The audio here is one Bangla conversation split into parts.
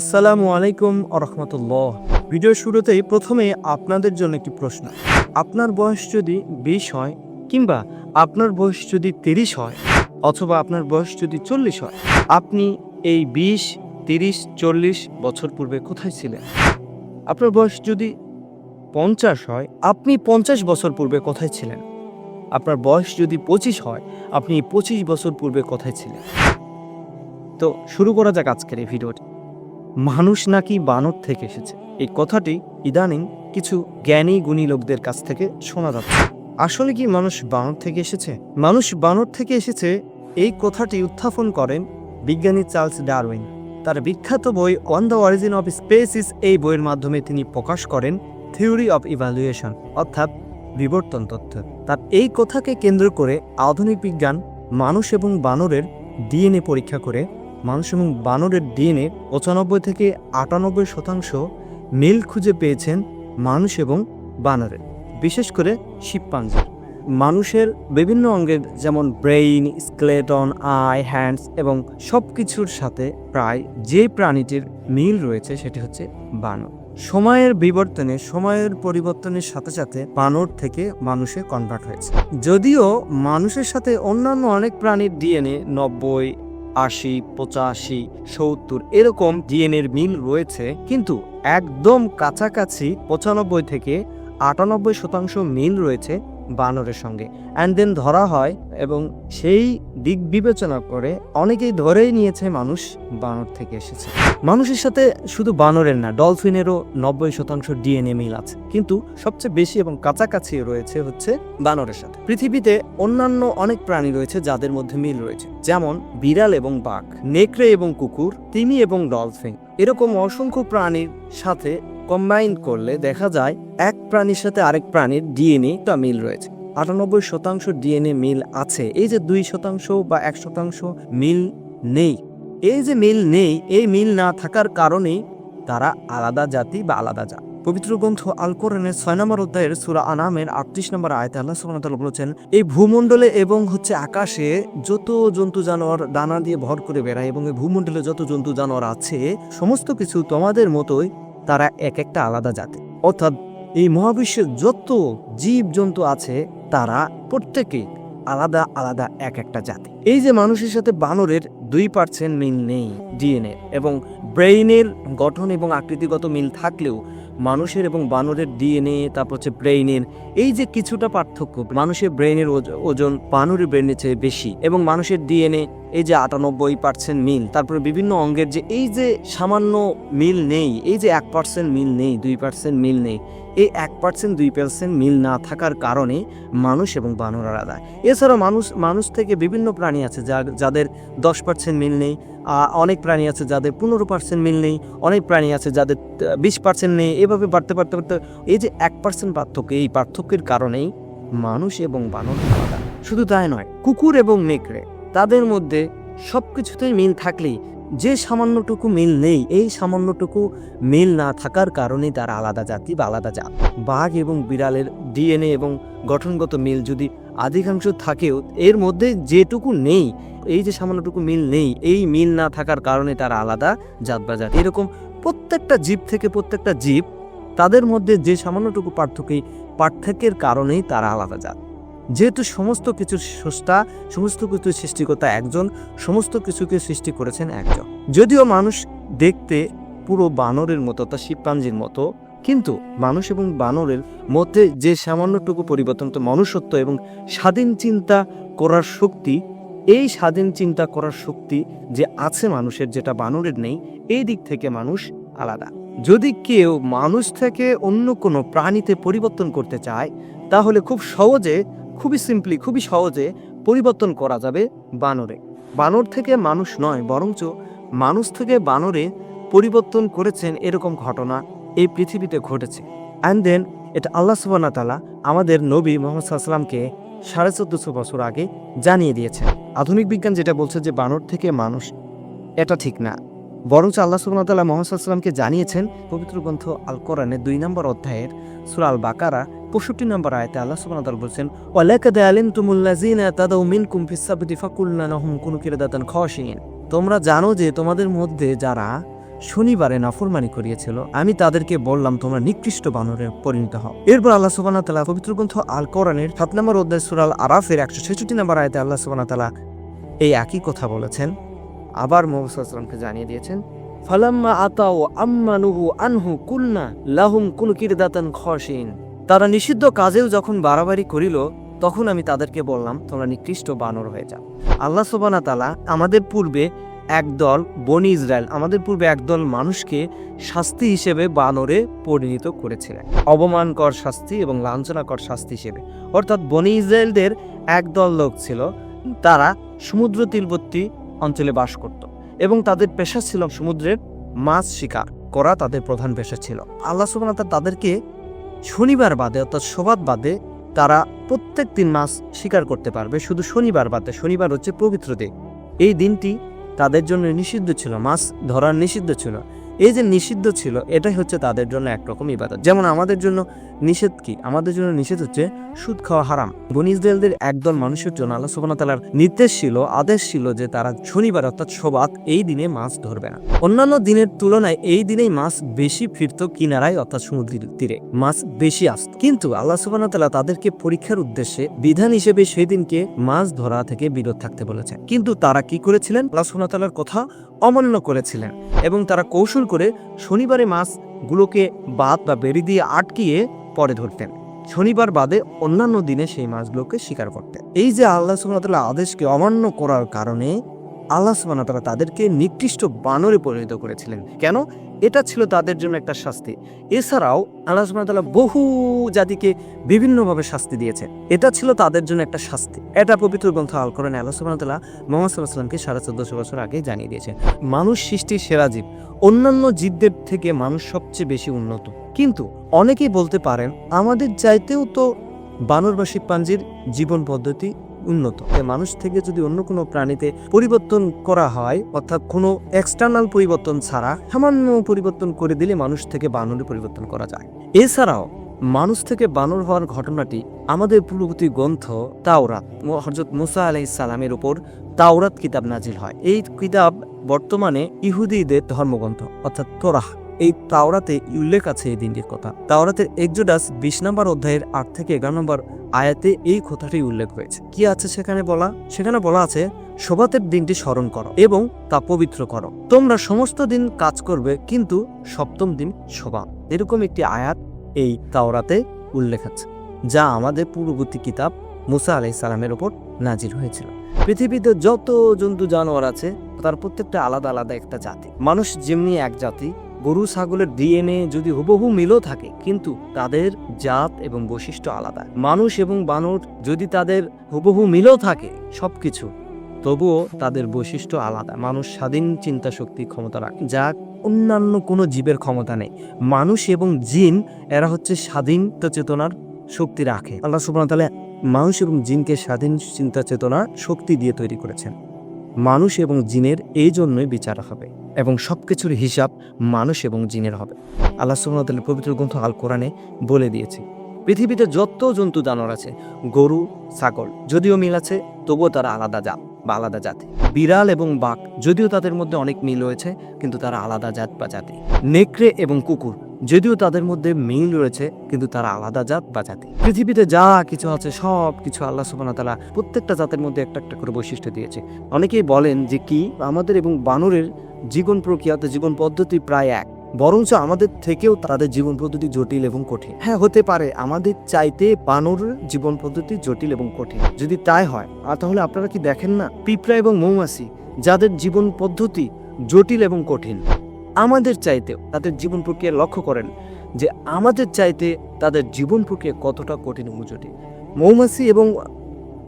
আসসালামু আলাইকুম আরহামতুল্লাহ ভিডিওর শুরুতেই প্রথমে আপনাদের জন্য একটি প্রশ্ন। আপনার বয়স যদি বিশ হয় কিংবা আপনার বয়স যদি তিরিশ হয় অথবা আপনার বয়স যদি চল্লিশ হয়, আপনি এই বিশ, তিরিশ, চল্লিশ বছর পূর্বে কোথায় ছিলেন? আপনার বয়স যদি পঞ্চাশ হয়, আপনি পঞ্চাশ বছর পূর্বে কোথায় ছিলেন? আপনার বয়স যদি পঁচিশ হয়, আপনি পঁচিশ বছর পূর্বে কোথায় ছিলেন? তো শুরু করা যাক আজকের এই ভিডিওটি। মানুষ নাকি বানর থেকে এসেছে। এই কথাটি ইদানিং কিছু জ্ঞানী গুণী লোকদের কাছ থেকে শোনা যাচ্ছে। আসলে কি মানুষ বানর থেকে এসেছে? মানুষ বানর থেকে এসেছে, এই কথাটি উত্থাপন করেন বিজ্ঞানী চার্লস ডারউইন। তার বিখ্যাত বই on the origin of species এই বইয়ের মাধ্যমে তিনি প্রকাশ করেন থিওরি অফ ইভ্যালুয়েশন অর্থাৎ বিবর্তন তথ্য তার এই কথাকে কেন্দ্র করে আধুনিক বিজ্ঞান, মানুষ এবং বানরের ডিএনএ পরীক্ষা করে মানুষ এবং বানরের ডিএনএ পঁচানব্বই থেকে আটানব্বই শতাংশ মিল খুঁজে পেয়েছেন মানুষ এবং বানরের বিশেষ করে শিবপাঞ্জির মানুষের বিভিন্ন অঙ্গের যেমন ব্রেইন, স্কেলেটন, আই, হ্যান্ডস এবং সব কিছুর সাথে প্রায় যে প্রাণীটির মিল রয়েছে সেটি হচ্ছে বানর। সময়ের বিবর্তনে, সময়ের পরিবর্তনের সাথে সাথে বানর থেকে মানুষে কনভার্ট হয়েছে। যদিও মানুষের সাথে অন্যান্য অনেক প্রাণীর ডিএনএ নব্বই আশি, পঁচাশি, সত্তর এরকম ডিএনএর মিল রয়েছে, কিন্তু একদম কাছাকাছি পঁচানব্বই থেকে আটানব্বই শতাংশ মিল রয়েছে বানরের সঙ্গে। অ্যান্ড দেন ধরা হয় এবং সেই দিক বিবেচনা করে অনেকেই ধরেই নিয়েছে মানুষ বানর থেকে এসেছে। মানুষের সাথে শুধু বানরের না, ডলফিনেরও নব্বই শতাংশ ডিএনএ মিল আছে। কিন্তু সবচেয়ে বেশি এবং কাছাকাছি রয়েছে হচ্ছে বানরের সাথে। পৃথিবীতে অন্যান্য অনেক প্রাণী রয়েছে যাদের মধ্যে মিল রয়েছে। যেমন বিড়াল এবং বাঘ, নেকড়ে এবং কুকুর, তিমি এবং ডলফিন। এরকম অসংখ্য প্রাণীর সাথে কম্বাইন করলে দেখা যায় এক প্রাণীর সাথে আরেক প্রাণীর ডিএনএ টা মিল রয়েছে। আটানব্বই শতাংশ ডিএনএ মিল আছে। এই যে দুই শতাংশ বা এক শতাংশ মিল নেই। এই যে মিল নেই, এই মিল না থাকার কারণেই তারা আলাদা জাতি বা আলাদা জাত। পবিত্র গ্রন্থ আল কোরআনের ছয় নম্বর অধ্যায়ের সুরা আনামের আটত্রিশ নম্বর আয়তে আল্লাহ সুবহানাহু বলেছেন, এই ভূমণ্ডলে এবং হচ্ছে আকাশে যত জন্তু জানোয়ার দানা দিয়ে ভর করে বেড়ায় এবং এই ভূমণ্ডলে যত জন্তু জানোয়ার আছে, সমস্ত কিছু তোমাদের মতোই তারা এক একটা আলাদা জাতি। অর্থাৎ এই মহাবিশ্বের যত জীব জন্তু আছে, তারা প্রত্যেকে আলাদা আলাদা এক একটা জাতি। এই যে মানুষের সাথে বানরের দুই পার্সেন্ট মিল নেই ডিএনএ এবং ব্রেইনের গঠন এবং আকৃতিগত মিল থাকলেও মানুষের এবং বানরের ডিএনএ তারপর হচ্ছে ব্রেইনের এই যে কিছুটা পার্থক্য, মানুষের ব্রেইনের ওজন বানরের ব্রেইনের চেয়ে বেশি এবং মানুষের ডিএনএ এই যে আটানব্বই পার্সেন্ট মিল, তারপরে বিভিন্ন অঙ্গের যে, এই যে সামান্য মিল নেই, এই যে এক পার্সেন্ট মিল নেই, দুই পার্সেন্ট মিল নেই, এই এক পার্সেন্ট দুই পার্সেন্ট মিল না থাকার কারণে মানুষ এবং বানর আলাদা। এছাড়া মানুষ মানুষ থেকে বিভিন্ন প্রাণী আছে যা, যাদের দশ পার্সেন্ট মিল নেই অনেক প্রাণী আছে যাদের পনেরো পার্সেন্ট মিল নেই, অনেক প্রাণী আছে যাদের বিশ পার্সেন্ট নেই, এভাবে বাড়তে বাড়তে বাড়তে। এই যে এক পার্সেন্ট পার্থক্য, এই পার্থক্যের কারণেই মানুষ এবং বানর আলাদা। শুধু তাই নয়, কুকুর এবং নেকড়ে, তাদের মধ্যে সব কিছুতেই মিল থাকলেই, যে সামান্যটুকু মিল নেই, এই সামান্যটুকু মিল না থাকার কারণেই তারা আলাদা জাতি বা আলাদা জাত। বাঘ এবং বিড়ালের ডিএনএ এবং গঠনগত মিল যদি অধিকাংশ থাকেও এর মধ্যে যেটুকু নেই, এই যে সামান্যটুকু মিল নেই, এই মিল না থাকার কারণে তারা আলাদা জাত বা জাত এরকম প্রত্যেকটা জীব থেকে প্রত্যেকটা জীব, তাদের মধ্যে যে সামান্যটুকু পার্থক্য পার্থক্যের কারণেই তারা আলাদা জাত। যেহেতু সমস্ত কিছুর স্রষ্টা, সমস্ত কিছু সৃষ্টিকর্তা একজন, সমস্ত কিছুকে সৃষ্টি করেছেন একজন। যদিও মানুষ দেখতে পুরো বানরের মতো, তা শিবপাঞ্জির মতো কিন্তু মানুষ এবং বানরের মধ্যে যে সামান্যটুকু পরিবর্তন, তো মনুষ্যত্ব এবং স্বাধীন চিন্তা করার শক্তি, এই স্বাধীন চিন্তা করার শক্তি যে আছে মানুষের, যেটা বানরের নেই, এই দিক থেকে মানুষ আলাদা। যদি কেউ মানুষ থেকে অন্য কোনো প্রাণীতে পরিবর্তন করতে চায়, তাহলে খুব সহজে, খুবই সিম্পলি খুবই সহজে পরিবর্তন করা যাবে বানরে। বানর থেকে মানুষ নয়, বরঞ্চ মানুষ থেকে বানরে পরিবর্তন করেছেন এরকম ঘটনা এই পৃথিবীতে ঘটেছে। অ্যান্ড দেন এটা আল্লাহ সুবানা তালা আমাদের নবী মোহাম্মদ সাল্লামকে সাড়ে চোদ্দশো বছর আগে জানিয়ে দিয়েছেন। আধুনিক বিজ্ঞান যেটা বলছে যে বানর থেকে মানুষ, এটা ঠিক না। বরঞ্চ আল্লাহ সুবাহ তাল্লাহ মোহাম্মদ সাল্লামকে জানিয়েছেন, পবিত্র গ্রন্থ আল কোরআনের দুই নম্বর অধ্যায়ের সুরা আল বাকারা পঁয়ষট্টি নম্বর আয়তে আল্লাহ সুবহানাহু ওয়া তাআলা বলছেন, ওয়ালাকাদ আলিমতুমুল্লাযিনা তাদাউ মিনকুম ফিস-সাবতি ফাকুলনা লাহুম কুনু কিরাদাতান খাশিন তোমরা জানো যে তোমাদের মধ্যে যারা শনিবারে নাফরমানি করিয়েছিল। আমি তাদেরকে বললাম, তোমরা নিকৃষ্ট বানরে পরিণত হও। এরপর আল্লাহ সুবহানাহু ওয়া তাআলা পবিত্র গ্রন্থ আল কোরআনের সাত নম্বর অধ্যায় সুরাল আরাফের একশো ছেষট্টি নম্বর আয়াতে আল্লাহ সুবহানাহু তালা এই একই কথা বলেছেন। আবার মোহাম্মদ সাল্লাল্লাহু জানিয়ে দিয়েছেন, ফালাম্মা আতাও আম্মানুহু আনহু কুলনা লাহুম কুন কিরদাতান খসিন তারা নিষিদ্ধ কাজেও যখন বাড়াবাড়ি করিল, তখন আমি তাদেরকে বললাম, তোমরা নিকৃষ্ট বানর হয়ে যাও। আল্লাহ সোবানা তালা আমাদের পূর্বে একদল বনি ইসরায়েল, আমাদের পূর্বে একদল মানুষকে শাস্তি হিসেবে বানরে পরিণত করেছিলেন। অবমানকর শাস্তি এবং লাঞ্ছনাকর শাস্তি হিসেবে। অর্থাৎ বনি ইসরায়েলদের একদল লোক ছিল, তারা সমুদ্র তীরবর্তী অঞ্চলে বাস করত এবং তাদের পেশা ছিল সমুদ্রের মাছ শিকার করা তাদের প্রধান পেশা ছিল। আল্লাহ তাআলা তাদেরকে শনিবার বাদে, অর্থাৎ সোবাদ বাদে তারা প্রত্যেক দিন মাছ শিকার করতে পারবে, শুধু শনিবার বাদে। শনিবার হচ্ছে পবিত্র দিন। এই দিনটি তাদের জন্য নিষিদ্ধ ছিল, মাছ ধরার নিষিদ্ধ ছিল। এই যে নিষিদ্ধ ছিল, এটাই হচ্ছে তাদের জন্য একরকম ইবাদত। যেমন আমাদের জন্য নিষেধ কি? আমাদের জন্য নিষেধ হচ্ছে সুদ খাওয়া হারাম। বনি ইসরায়েলদের একদল মানুষের জন্য আল্লাহ তাআলার নির্দেশ ছিল, আদেশ ছিল যে তারা শনিবার অর্থাৎ শোবাত এই দিনে মাছ ধরবে না। অন্যান্য দিনের তুলনায় এই দিনেই মাছ বেশি ফিরত কিনারায় অর্থাৎ সমুদ্রের তীরে। মাছ বেশি আসত। কিন্তু আল্লাহ তাআলা তাদেরকে পরীক্ষার উদ্দেশ্যে বিধান হিসেবে সেই দিনকে মাছ ধরা থেকে বিরত থাকতে বলেছেন। কিন্তু তারা কি করেছিলেন? আল্লাহ তাআলার কথা অমান্য করেছিলেন এবং তারা কৌশল করে শনিবারে মাছগুলোকে বাদ বা বেরি দিয়ে আটকিয়ে পরে ধরতেন। শনিবার বাদে অন্যান্য দিনে সেই মাছগুলোকে শিকার করতেন এই যে আল্লাহ সুবহানাহু আদেশকে অমান্য করার কারণে আল্লাহ সুবহানাহু তাআলা তাদেরকে নিকৃষ্ট বানরে পরিণত করেছিলেন। কেন? এটা ছিল তাদের জন্য একটা শাস্তি। এছাড়াও আল্লাহ সুবহানাহু তাআলা বহু জাতিকে বিভিন্নভাবে শাস্তি দিয়েছে। এটা ছিল তাদের জন্য একটা শাস্তি। এটা পবিত্র গ্রন্থ আল করেন আল্লাহ সুবহানাহু তাআলা মোহাম্মদ আলাইহি সাল্লামকে সাড়ে চোদ্দশো বছর আগে জানিয়ে দিয়েছে। মানুষ সৃষ্টির সেরা জীব। অন্যান্য জীবদের থেকে মানুষ সবচেয়ে বেশি উন্নত। কিন্তু অনেকেই বলতে পারেন আমাদের চাইতেও তো বানর বা শিবপাঞ্জির জীবন পদ্ধতি উন্নত। মানুষ থেকে যদি অন্য কোনো প্রাণীতে পরিবর্তন করা হয়, অর্থাৎ কোনো এক্সটার্নাল পরিবর্তন ছাড়া সামান্য পরিবর্তন করে দিলে মানুষ থেকে বানরে পরিবর্তন করা যায়। এছাড়াও মানুষ থেকে বানর হওয়ার ঘটনাটি আমাদের পূর্ববর্তী গ্রন্থ তাওরাত হজরত মুসা আলাই সালামের উপর তাওরাত কিতাব নাজিল হয়। এই কিতাব বর্তমানে ইহুদিদের ধর্মগ্রন্থ, অর্থাৎ তোরাহ। এই তাওরাতে উল্লেখ আছে এই দিনটির কথা। তাওরাতের একজোডাস বিশ নম্বর অধ্যায়ের আট থেকে এগারো নম্বর আয়াতে এই কথাটি উল্লেখ হয়েছে। কি আছে সেখানে বলা? সেখানে বলা আছে শোভাতের দিনটি স্মরণ করো এবং তা পবিত্র করো। তোমরা সমস্ত দিন কাজ করবে, কিন্তু সপ্তম দিন শোভা এরকম একটি আয়াত এই তাওরাতে উল্লেখ আছে, যা আমাদের পূর্ববর্তী কিতাব মুসা আলাই সালামের ওপর নাজির হয়েছিল। পৃথিবীতে যত জন্তু জানোয়ার আছে, তার প্রত্যেকটা আলাদা আলাদা একটা জাতি। মানুষ যেমনি এক জাতি গরু ছাগলের ডিএনএ যদি হুবহু মিলও থাকে, কিন্তু তাদের জাত এবং বৈশিষ্ট্য আলাদা। মানুষ এবং বানর যদি তাদের হুবহু মিলও থাকে সব কিছু তবুও তাদের বৈশিষ্ট্য আলাদা। মানুষ স্বাধীন চিন্তা শক্তি ক্ষমতা রাখে। যা অন্যান্য কোনো জীবের ক্ষমতা নেই। মানুষ এবং জিন, এরা হচ্ছে স্বাধীন চেতনার শক্তি রাখে। আল্লাহ সুবহানাহু তাহলে মানুষ এবং জিনকে স্বাধীন চিন্তা চেতনা শক্তি দিয়ে তৈরি করেছেন। মানুষ এবং জিনের এই জন্যই বিচার হবে। এবং সবকিছুর হিসাব মানুষ এবং জিনের হবে। আল্লাহ সুবহানাহু পবিত্র গ্রন্থ আল কোরআনে বলে দিয়েছে, পৃথিবীতে যত জন্তু জানোয়ার আছে, গরু, ছাগল, যদিও মিল আছে, তবুও তারা আলাদা জাত বা আলাদা জাতি। বিড়াল এবং বাঘ, যদিও তাদের মধ্যে অনেক মিল রয়েছে, কিন্তু তারা আলাদা জাত বা জাতি। নেকড়ে এবং কুকুর, যদিও তাদের মধ্যে মিল রয়েছে, কিন্তু তারা আলাদা জাত বা জাতি। পৃথিবীতে যা কিছু আছে সব কিছু আল্লাহ ওয়া তাআলা প্রত্যেকটা জাতের মধ্যে একটা একটা করে বৈশিষ্ট্য দিয়েছে। অনেকেই বলেন যে কি? আমাদের এবং বানরের জীবন প্রক্রিয়াতে জীবন পদ্ধতি প্রায় এক। বরঞ্চ আমাদের থেকেও তাদের জীবন পদ্ধতি জটিল এবং কঠিন। হ্যাঁ হতে পারে, আমাদের চাইতে বানর জীবন পদ্ধতি জটিল এবং কঠিন। যদি তাই হয়, আর তাহলে আপনারা কি দেখেন না? পিঁপড়া এবং মৌমাছি, যাদের জীবন পদ্ধতি জটিল এবং কঠিন, আমাদের চাইতেও তাদের জীবন প্রক্রিয়া লক্ষ্য করেন যে আমাদের চাইতে তাদের জীবন প্রক্রিয়া কতটা কঠিন এবং জটিল। মৌমাছি এবং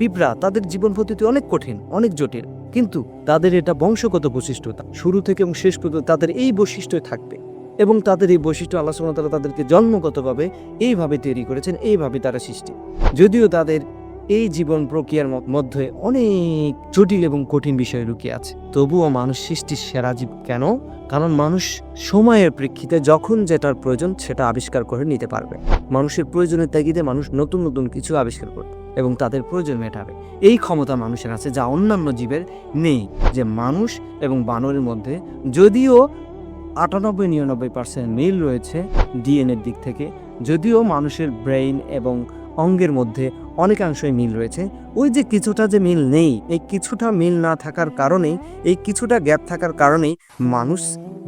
পিঁপড়া তাদের জীবন পদ্ধতি অনেক কঠিন, অনেক জটিল। কিন্তু তাদের এটা বংশগত বৈশিষ্ট্য শুরু থেকে এবং শেষ পর্যন্ত তাদের এই বৈশিষ্ট্যই থাকবে। এবং তাদের এই বৈশিষ্ট্য আল্লাহ তাআলা তাদেরকে জন্মগতভাবে এইভাবে তৈরি করেছেন, এইভাবে তারা সৃষ্টি। যদিও তাদের এই জীবন প্রক্রিয়ার মধ্যে অনেক জটিল এবং কঠিন বিষয় লুকিয়ে আছে। তবুও মানুষ সৃষ্টির সেরা জীব কেন? কারণ মানুষ সময়ের প্রেক্ষিতে যখন যেটার প্রয়োজন সেটা আবিষ্কার করে নিতে পারবে। মানুষের প্রয়োজনের তাগিদে মানুষ নতুন নতুন কিছু আবিষ্কার করবে। এবং তাদের প্রয়োজন মেটাবে। এই ক্ষমতা মানুষের আছে যা অন্যান্য জীবের নেই, যে মানুষ এবং বানরের মধ্যে যদিও আটানব্বই নিরানব্বই পার্সেন্ট মিল রয়েছে ডিএনএর দিক থেকে, যদিও মানুষের ব্রেইন এবং অঙ্গের মধ্যে অনেকাংশই মিল রয়েছে। ওই যে কিছুটা যে মিল নেই, এই কিছুটা মিল না থাকার কারণেই, এই কিছুটা গ্যাপ থাকার কারণেই মানুষ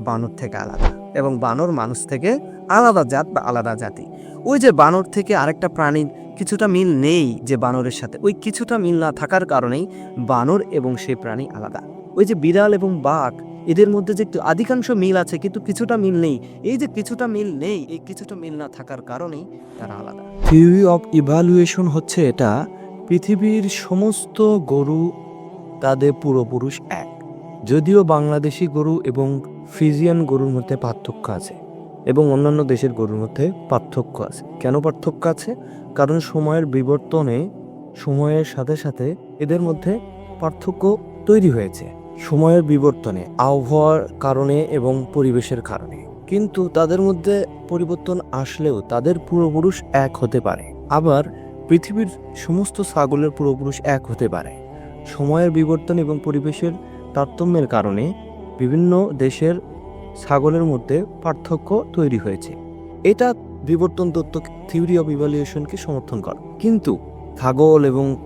বানর থেকে আলাদা এবং বানর মানুষ থেকে আলাদা জাত বা আলাদা জাতি। ওই যে বানর থেকে আরেকটা প্রাণীর কিছুটা মিল নেই যে বানরের সাথে। ওই কিছুটা মিল না থাকার কারণেই বানর এবং সে প্রাণী আলাদা। ওই যে বিড়াল এবং বাঘ, এদের মধ্যে যে একটু আধিকাংশ মিল আছে, কিন্তু কিছুটা মিল নেই। এই যে কিছুটা মিল নেই, এই কিছুটা মিল না থাকার কারণেই তারা আলাদা। থিওরি অফ ইভ্যালুয়েশন হচ্ছে এটা, পৃথিবীর সমস্ত গরু তাদের পূর্বপুরুষ এক। যদিও বাংলাদেশি গরু এবং ফ্রিজিয়ান গরুর মধ্যে পার্থক্য আছে। এবং অন্যান্য দেশের গরুর মধ্যে পার্থক্য আছে। কেন পার্থক্য আছে? কারণ সময়ের বিবর্তনে, সময়ের সাথে সাথে এদের মধ্যে পার্থক্য তৈরি হয়েছে। সময়ের বিবর্তনে, আবহাওয়ার কারণে এবং পরিবেশের কারণে। কিন্তু তাদের মধ্যে পরিবর্তন আসলেও তাদের পূর্বপুরুষ এক হতে পারে। আবার পৃথিবীর সমস্ত ছাগলের পূর্বপুরুষ এক হতে পারে। সময়ের বিবর্তন এবং পরিবেশের তারতম্যের কারণে বিভিন্ন দেশের ছাগলের মধ্যে পার্থক্য তৈরি হয়েছে। এটা বিবর্তন তত্ত্ব থিওরি অফ ইভ্যালুয়েশনকে সমর্থন করে। কিন্তু ছাগল এবং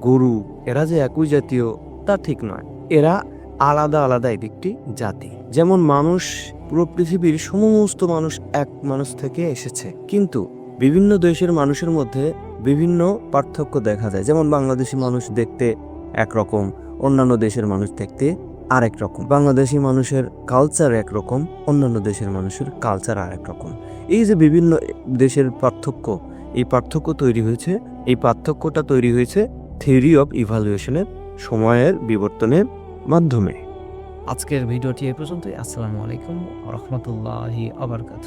গরু, এরা যে একই জাতীয়, তা ঠিক নয়। এরা আলাদা আলাদা একটি জাতি। যেমন মানুষ, পুরো পৃথিবীর সমস্ত মানুষ এক মানুষ থেকে এসেছে। কিন্তু বিভিন্ন দেশের মানুষের মধ্যে বিভিন্ন পার্থক্য দেখা যায়। যেমন বাংলাদেশি মানুষ দেখতে একরকম, অন্যান্য দেশের মানুষ দেখতে আরেক রকম। বাংলাদেশি মানুষের কালচার একরকম অন্যান্য দেশের মানুষের কালচার আরেক রকম। এই যে বিভিন্ন দেশের পার্থক্য, এই পার্থক্য তৈরি হয়েছে, এই পার্থক্যটা তৈরি হয়েছে থিওরি অফ ইভালুয়েশনের সময়ের বিবর্তনের মাধ্যমে। আজকের ভিডিওটি এ পর্যন্তই। আসসালামু আলাইকুম রহমতুল্লাহি আবরকাত